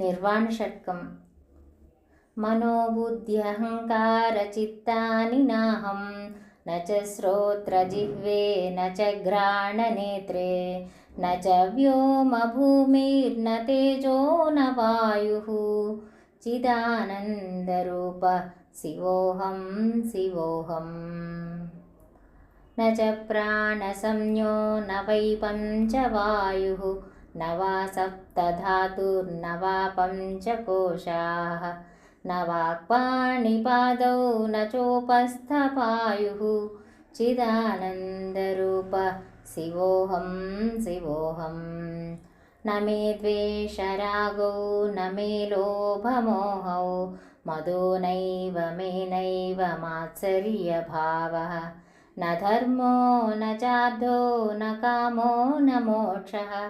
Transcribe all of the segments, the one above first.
నిర్వాణషట్కం मनोबुद्ध्यहङ्कारचित्तानि नाहं न च श्रोत्रजिह्वे न च घ्राणनेत्रे न च व्योमभूमिर्न तेजो न वायुः चिदानन्दरूप शिवोऽहं शिवोऽहम् न च प्राणसंज्ञो न वै पञ्चवायुः न वा पञ्चकोशाः न वाक्पाणिपादौ न चोपस्थपायुः। चिदानन्दरूप शिवोऽहं शिवोऽहं। न मे द्वेषरागौ न मे लोभमोहौ। मदो नैव मे नैव मात्सर्यभावः। न धर्मो न चार्धो न कामो न मोक्षः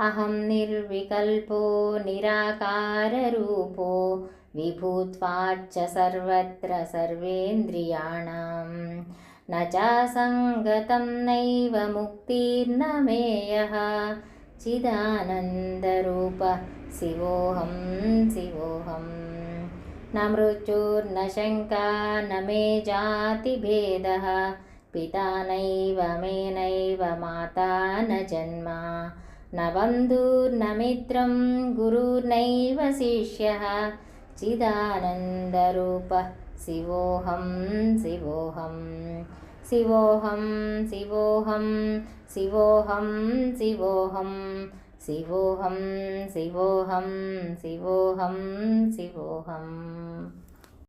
अहं निर्विकल्पो निराकाररूपो विभूत्वाच्च सर्वत्र सर्वेन्द्रियाणां। न चासङ्गतं नैव मुक्तिर्न मेयः। चिदानन्दरूप शिवोऽहं शिवोऽहम् न मृत्युर्न शङ्का न मे जातिभेदः। पिता नैव मे नैव माता न जन्म न बन्धुर्न मित्रं गुरुर्नैव शिष्यः चिदानन्दरूप शिवोऽहं शिवोऽहं शिवोऽहं शिवोऽहं शिवोऽहं शिवोऽहं शिवोऽहं शिवोऽहं शिवोऽहं शिवोऽहम्